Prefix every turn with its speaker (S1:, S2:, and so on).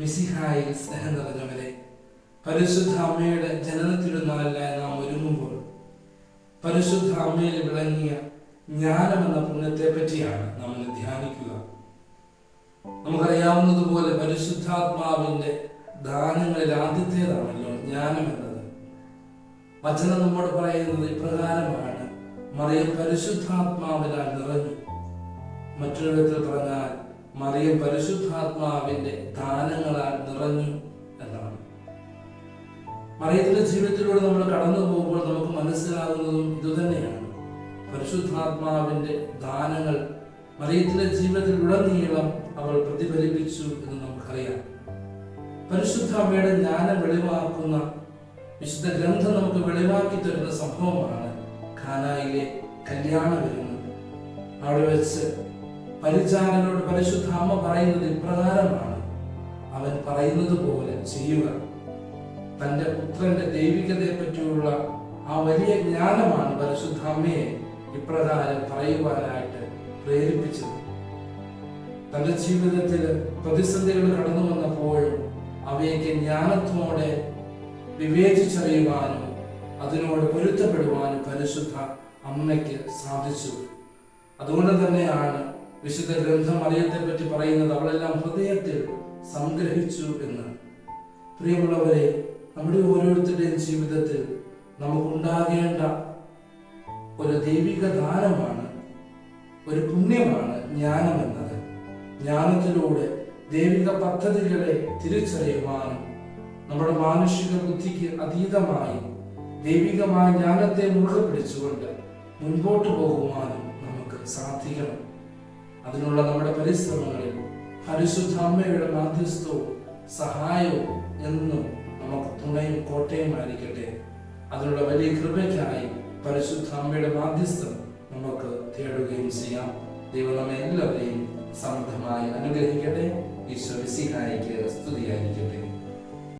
S1: മിസിഹായി സ്നേഹം നിറഞ്ഞവരെ പരിശുദ്ധ അമ്മയുടെ ജനനത്തിരുന്നാളിനായി നാം ഒരുങ്ങുമ്പോൾ പരിശുദ്ധ അമ്മയിൽ വിളങ്ങിയ ജ്ഞാനം പുണ്യത്തെ പറ്റിയാണ് നാം ഇന്ന് ധ്യാനിക്കുക. നമുക്കറിയാവുന്നതുപോലെ പരിശുദ്ധാത്മാവിന്റെ ദാനങ്ങളിൽ ആദ്യത്തേതാണല്ലോ ജ്ഞാനം എന്നത്. വചനം നമ്മോട് പറയുന്നത് ഇപ്രകാരമാണ് മറിയം പരിശുദ്ധാത്മാവിനാൽ നിറഞ്ഞു. മറ്റൊരു വിധത്തിൽ പറഞ്ഞാൽ മറിയം പരിശുദ്ധാത്മാവിന്റെ ദാനങ്ങളാൽ നിറഞ്ഞു എന്നാണ്. മറിയത്തിന്റെ ജീവിതത്തിലൂടെ നമ്മൾ കടന്നു പോകുമ്പോൾ നമുക്ക് മനസ്സിലാകുന്നതും ഇതുതന്നെയാണ്. പരിശുദ്ധാത്മാവിന്റെ ദാനങ്ങൾ മറിയത്തിന്റെ ജീവിതത്തിൽ ഉടനീളം അവൾ പ്രതിഫലിപ്പിച്ചു എന്ന് നമുക്കറിയാം. പരിശുദ്ധ അമ്മയുടെ ജ്ഞാനം വെളിവാക്കുന്ന വിശുദ്ധ ഗ്രന്ഥം നമുക്ക് വെളിവാക്കി തരുന്ന സംഭവമാണ് ഖാനായിലെ കല്യാണ വിരുന്ന്. അവിടെ വെച്ച് പരിചാരനോട് പരിശുദ്ധ അമ്മ പറയുന്നത് ഇപ്രകാരമാണ്. അവൻ പറയുന്നത് പോലെ ചെയ്യുക. തന്റെ പുത്രന്റെ ദൈവികതയെ പറ്റിയുള്ള ആ വലിയ ജ്ഞാനമാണ് പരിശുദ്ധ അമ്മയെ ഇപ്രകാരം പറയുവാനായിട്ട് പ്രേരിപ്പിച്ചത്. തന്റെ ജീവിതത്തിൽ പ്രതിസന്ധികൾ കടന്നു വന്നപ്പോൾ അവയൊക്കെ ജ്ഞാനത്തോടെ വിവേചിച്ചറിയുവാനും അതിനോട് പൊരുത്തപ്പെടുവാനും പരിശുദ്ധ അമ്മയ്ക്ക് സാധിച്ചു. അതുകൊണ്ട് തന്നെയാണ് വിശുദ്ധ ഗ്രന്ഥം അറിയത്തെ പറ്റി പറയുന്നത് അവളെല്ലാം ഹൃദയത്തിൽ സംഗ്രഹിച്ചു എന്ന്. പ്രിയമുള്ളവരെ നമ്മുടെ ഓരോരുത്തരുടെയും ജീവിതത്തിൽ നമുക്കുണ്ടാകേണ്ട ഒരു ദൈവിക ദാനമാണ് ഒരു പുണ്യമാണ് ജ്ഞാനം എന്നത്. ജ്ഞാനത്തിലൂടെ ദൈവിക പദ്ധതികളെ തിരിച്ചറിയുവാനും നമ്മുടെ മാനുഷിക ബുദ്ധിക്ക് അതീതമായി ദൈവികമായ ജ്ഞാനത്തെ മുറുകെ പിടിച്ചുകൊണ്ട് മുൻപോട്ട് പോകുവാനും നമുക്ക് സാധിക്കണം. അതിനുള്ള നമ്മുടെ പരിശ്രമങ്ങളിൽ പരിശുദ്ധ അമ്മയുടെ മാധ്യസ്ഥവും സഹായവും എന്നും നമുക്ക് തുണയും കോട്ടയുമായിരിക്കട്ടെ അതിനുള്ള വലിയ കൃപയ്ക്കായി പരിശുദ്ധ അമ്മയുടെ മാധ്യസ്ഥം നമുക്ക് തേടുകയും ചെയ്യാം. ദൈവം നമ്മെ എല്ലാവരെയും സമൃദ്ധമായി അനുഗ്രഹിക്കട്ടെ. ഈശോ വിസിഹായിക്ക് സ്തുതിയായിരിക്കട്ടെ.